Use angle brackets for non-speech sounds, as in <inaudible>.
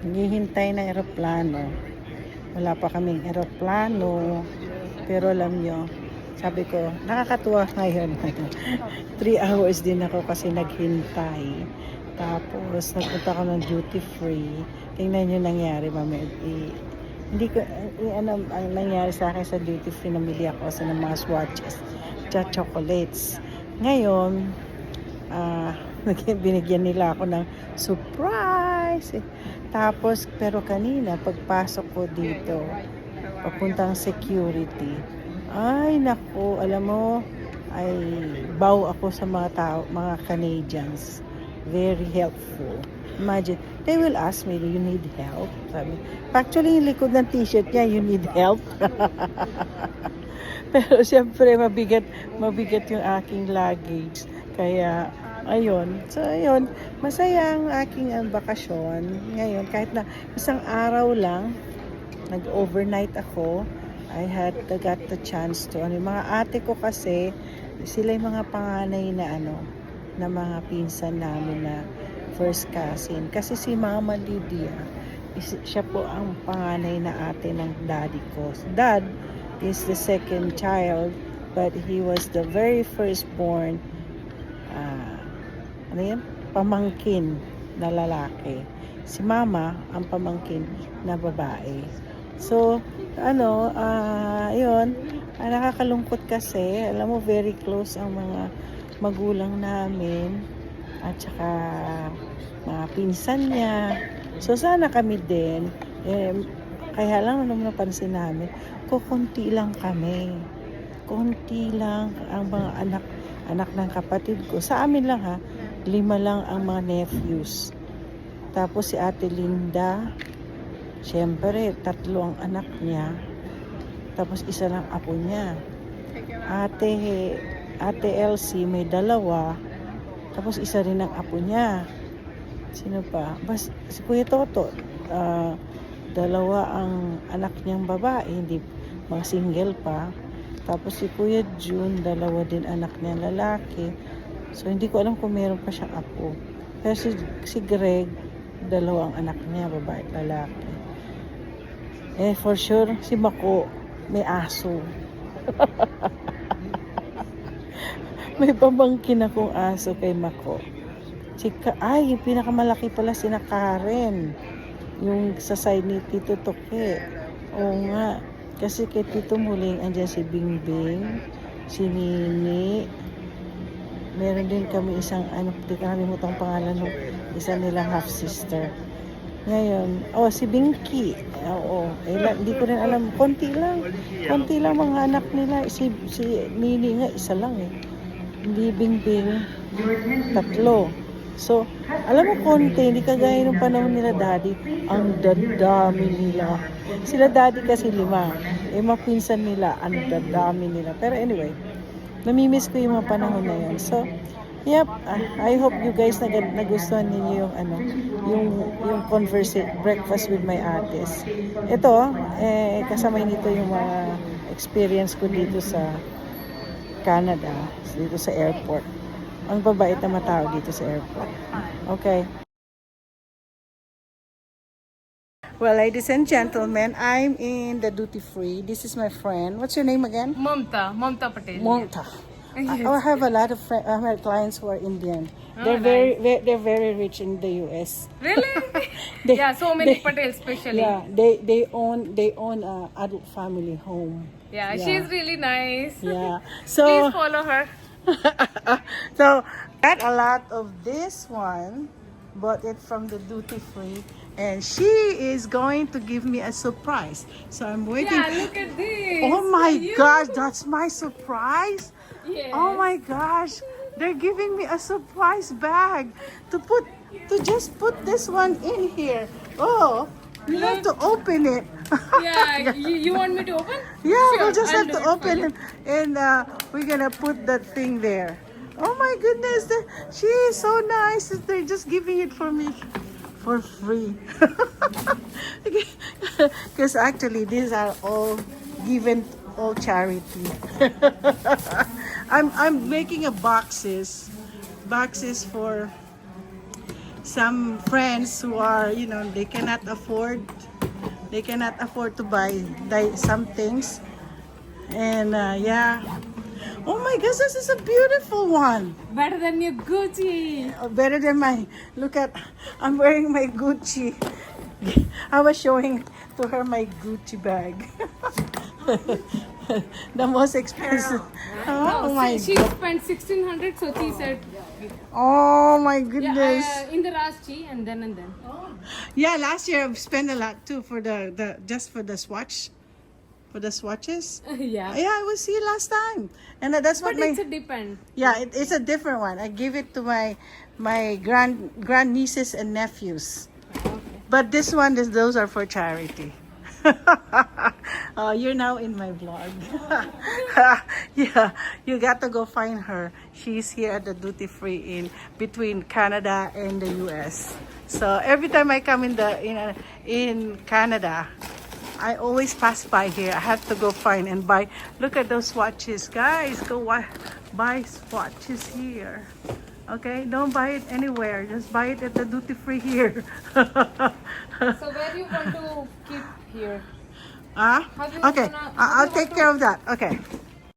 Naghihintay ng eroplano. Wala pa kaming eroplano. Pero alam nyo, sabi ko, nakakatuwa ngayon. <laughs> Three hours din ako kasi naghintay. Tapos, nagpunta ko ng duty free. Tingnan nyo nangyari, mami. I- hindi ko, i- ano, ang nangyari sa akin sa duty free, namili ako sa mga swatches, tsaka chocolates. Ngayon, ah, binigyan nila ako ng surprise. Tapos, pero kanina, pagpasok ko dito, papuntang security, ay, naku, alam mo, ay bow ako sa mga tao, mga Canadians. Very helpful. Imagine, they will ask me, do you need help? Sabi, actually, yung likod ng t-shirt niya, you need help. <laughs> Pero siyempre, mabigat, mabigat yung aking luggage. Kaya, ayun. So, ayun. Masaya ang aking ah, bakasyon. Ngayon, kahit na isang araw lang, nag-overnight ako. I had I got the chance to ano, yung mga ate ko kasi sila yung mga panganay na ano na mga pinsan namin na first cousin kasi si Mama Lydia is, siya po ang panganay na ate ng daddy ko. Dad is the second child but he was the very first born ah, ano yun? Pamangkin na lalaki. Si Mama ang pamangkin na babae. So, ano, ah, yun, ah, nakakalungkot kasi, alam mo, very close ang mga magulang namin at saka mga pinsan niya. So, sana kami din, eh, kaya lang ano napansin namin, kukunti lang kami. Kunti lang ang mga anak anak ng kapatid ko. Sa amin lang ha, lima lang ang mga nephews. Tapos si Ate Linda, Siyempre, tatlo ang anak niya. Tapos isa lang apo niya. Ate, ate Elsie may dalawa. Tapos isa rin ang apo niya. Sino pa? Bas, si Kuya Toto. ah, dalawa ang anak niyang babae. Hindi mga single pa. Tapos si Kuya June, dalawa din anak niyang lalaki. So, hindi ko alam kung meron pa siyang apo. Pero si, si Greg, dalawang anak niya, babae at lalaki. Eh, for sure, si Mako, may aso. <laughs> may pamangkin akong aso kay Mako. Si Ka ay, yung pinakamalaki pala si Karen. Yung sa side ni Tito Toke. Oo nga. Kasi kay Tito Muling, andyan si Bingbing, si Nini. Meron din kami isang, ano, di ka pangalan ng isa nilang half-sister. Ngayon, oh, si Binky. Oo, eh, hindi ko rin alam. Konti lang. Konti lang mga anak nila. Si, si Nini nga, isa lang eh. Hindi Bingbing, tatlo. So, alam mo konti, hindi kagaya nung panahon nila daddy, ang dadami nila. Sila daddy kasi lima. Eh, mapinsan nila, ang dadami nila. Pero anyway, namimiss ko yung mga panahon na yun. So, yep, I I hope you guys nag nagustuhan ninyo yung ano, yung yung conversa breakfast with my ates. Ito, eh kasama nito yung mga experience ko dito sa Canada, dito sa airport. Ang babait na matao dito sa airport. Okay. Well, ladies and gentlemen, I'm in the duty free. This is my friend. What's your name again? Mamta, Mamta Patel. Monta. I, I have a lot of friend, I have clients who are Indian. Oh, They're very, ve- they're very rich in the US. really? <laughs> They- yeah, so many they- Patel especially. Yeah, they they own they own a adult family home. Yeah, Yeah. she's really nice. Yeah. <laughs> So Please follow her. <laughs> so got a lot of this one, bought it from the duty free, and she is going to give me a surprise. So I'm waiting. Yeah, look at this. Oh my you. gosh, that's my surprise. Yes. Oh my gosh, they're giving me a surprise bag to put to just put this one in here. Oh, you have to open it. <laughs> Yeah, you, you want me to open? yeah, Sure, we'll just I'll have to open you. it, and uh, we're gonna put that thing there. Oh my goodness, she is so nice. They're just giving it for me for free. <laughs> Because actually, these are all given all charity. <laughs> I'm I'm making a boxes, boxes for some friends who are, you know, they cannot afford, they cannot afford to buy some things. And uh, yeah. Oh my gosh, this is a beautiful one. Better than your Gucci. Uh, Better than my, look at, I'm wearing my Gucci. I was showing to her my Gucci bag. <laughs> the most expensive. Oh, my she, she spent 1600 so she said Oh my yeah, goodness. uh, in the Rashi and then and then. Yeah, last year I've spent a lot too for the, the just for the swatch, for the swatches. <laughs> yeah. Yeah, I was here last time, and that's what But my it's a depend. yeah, it, it's a different one. I give it to my my grand grand nieces and nephews. Okay. But this one, this, those are for charity. uh, <laughs> you're now in my vlog. <laughs> yeah, you got to go find her. She's here at the duty free in between Canada and the U.S. So every time I come in the in uh, in Canada, I always pass by here. I have to go find and buy. Look at those swatches, guys. Go buy swatches here. Okay, don't buy it anywhere. Just buy it at the duty free here. So where you want to keep here? <laughs> Ah, do you okay. how I'll do take care of that. Okay.